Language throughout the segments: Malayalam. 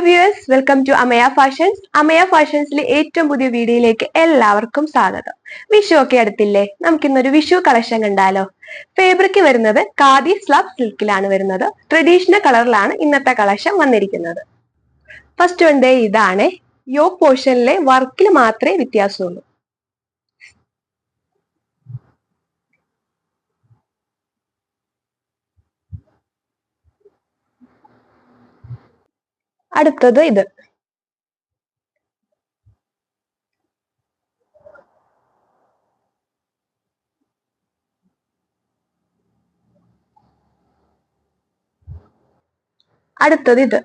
Hi viewers welcome to Amaya fashions Amaya ഫാഷൻസിലെ ഏറ്റവും പുതിയ വീഡിയോയിലേക്ക് എല്ലാവർക്കും സ്വാഗതം. വിഷു ഒക്കെ അടുത്തില്ലേ? നമുക്കിന്നൊരു വിഷു കളക്ഷൻ കണ്ടാലോ? ഫേബ്രിക് വരുന്നത് കാദി സ്ലബ് സിൽക്കിലാണ് വരുന്നത്. ട്രഡീഷണൽ കളറിലാണ് ഇന്നത്തെ കളക്ഷൻ വന്നിരിക്കുന്നത്. ഫസ്റ്റ് വൺ ഡേ ഇതാണ്. യോ പോർഷനിലെ വർക്കിൽ മാത്രമേ വ്യത്യാസമുള്ളൂ. അടുത്തത് ഇത്. അടുത്തത് ഇത്.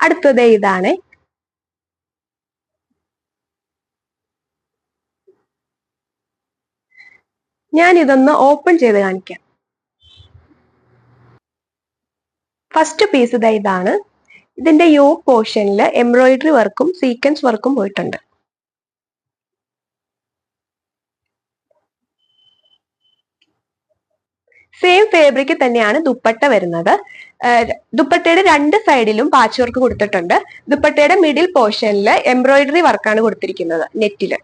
അടുത്തത് ഇതാണ്. ഞാൻ ഇതൊന്ന് ഓപ്പൺ ചെയ്ത് കാണിക്കാം. ഫസ്റ്റ് പീസ് ഇതാ ഇതാണ്. ഇതിന്റെ യോ പോർഷനിൽ എംബ്രോയിഡറി വർക്കും സീക്വൻസ് വർക്കും പോയിട്ടുണ്ട്. സെയിം ഫാബ്രിക് തന്നെയാണ് ദുപ്പട്ട വരുന്നത്. ദുപ്പട്ടയുടെ രണ്ട് സൈഡിലും പാച്ച് വർക്ക് കൊടുത്തിട്ടുണ്ട്. ദുപ്പട്ടയുടെ മിഡിൽ പോർഷനിൽ എംബ്രോയിഡറി വർക്കാണ് കൊടുത്തിരിക്കുന്നത് നെറ്റിൽ.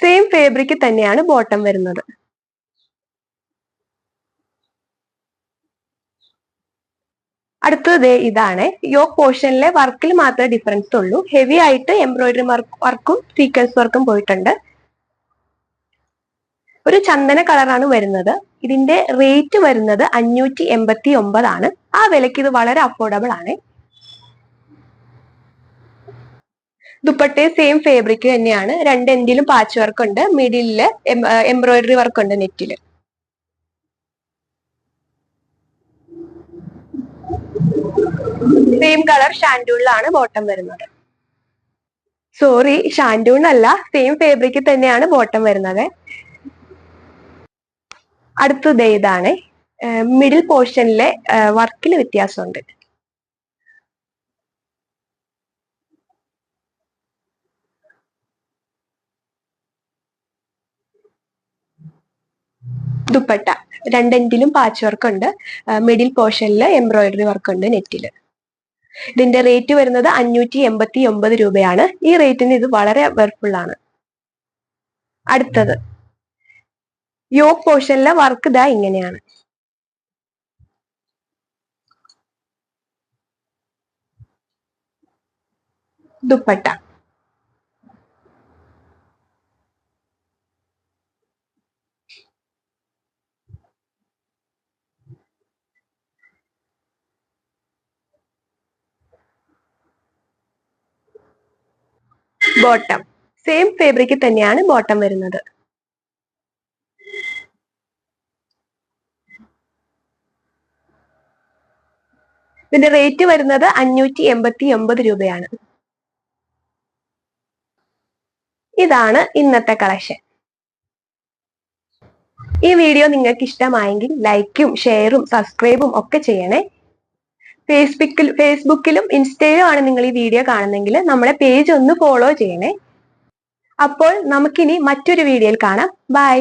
സെയിം ഫാബ്രിക് തന്നെയാണ് ബോട്ടം വരുന്നത്. അടുത്തത് ഇതാണ്. യോക്ക് പോർഷനിലെ വർക്കിൽ മാത്രമേ ഡിഫറൻസ് ഉള്ളൂ. ഹെവി ആയിട്ട് എംബ്രോയിഡറി വർക്കും സീക്വൻസ് വർക്കും പോയിട്ടുണ്ട്. ഒരു ചന്ദന കളറാണ് വരുന്നത്. ഇതിന്റെ റേറ്റ് വരുന്നത് അഞ്ഞൂറ്റി എൺപത്തി ഒമ്പതാണ്. ആ വിലക്ക് ഇത് വളരെ അഫോർഡബിൾ ആണ്. ദുപ്പട്ടയും സെയിം ഫാബ്രിക് തന്നെയാണ്. രണ്ട് എൻഡിലും പാച്ച് വർക്ക് ഉണ്ട്. മിഡിലിൽ എംബ്രോയിഡറി വർക്ക് ഉണ്ട് നെറ്റിൽ. സെയിം കളർ ഷാൻഡൂണിലാണ് ബോട്ടം വരുന്നത്. സോറി ഷാൻഡൂൺ അല്ല സെയിം ഫാബ്രിക് തന്നെയാണ് ബോട്ടം വരുന്നത്. അടുത്തത് ഇതാണ് മിഡിൽ പോർഷനിലെ വർക്കിൽ വ്യത്യാസമുണ്ട്. ദുപ്പട്ട. രണ്ടെൻഡിലും പാച്ച് വർക്ക് ഉണ്ട്. മിഡിൽ പോർഷനിൽ എംബ്രോയിഡറി വർക്ക് ഉണ്ട് നെറ്റിൽ ഇതിന്റെ റേറ്റ് വരുന്നത് അഞ്ഞൂറ്റി എൺപത്തി ഒമ്പത് രൂപയാണ്. ഈ റേറ്റിന് ഇത് വളരെ വെർഫുൾ ആണ്. അടുത്തത്. യോക്ക് പോർഷനിലെ വർക്ക് ഇതാ ഇങ്ങനെയാണ്. ദുപ്പട്ട. ബോട്ടം സെയിം ഫേബ്രിക്ക് തന്നെയാണ് ബോട്ടം വരുന്നത്. ഇതിന്റെ റേറ്റ് വരുന്നത് അഞ്ഞൂറ്റി എൺപത്തി ഒമ്പത് രൂപയാണ്. ഇതാണ് ഇന്നത്തെ കളക്ഷൻ ഈ വീഡിയോ നിങ്ങൾക്ക് ഇഷ്ടമായെങ്കിൽ ലൈക്കും ഷെയറും സബ്സ്ക്രൈബും ഒക്കെ ചെയ്യണേ. ഫേസ്ബുക്കിൽ ഫേസ്ബുക്കിലും ഇൻസ്റ്റയിലും ആണ് നിങ്ങൾ ഈ വീഡിയോ കാണുന്നെങ്കിൽ നമ്മുടെ പേജ് ഒന്ന് ഫോളോ ചെയ്യണേ. അപ്പോൾ നമുക്കിനി മറ്റൊരു വീഡിയോയിൽ കാണാം. ബൈ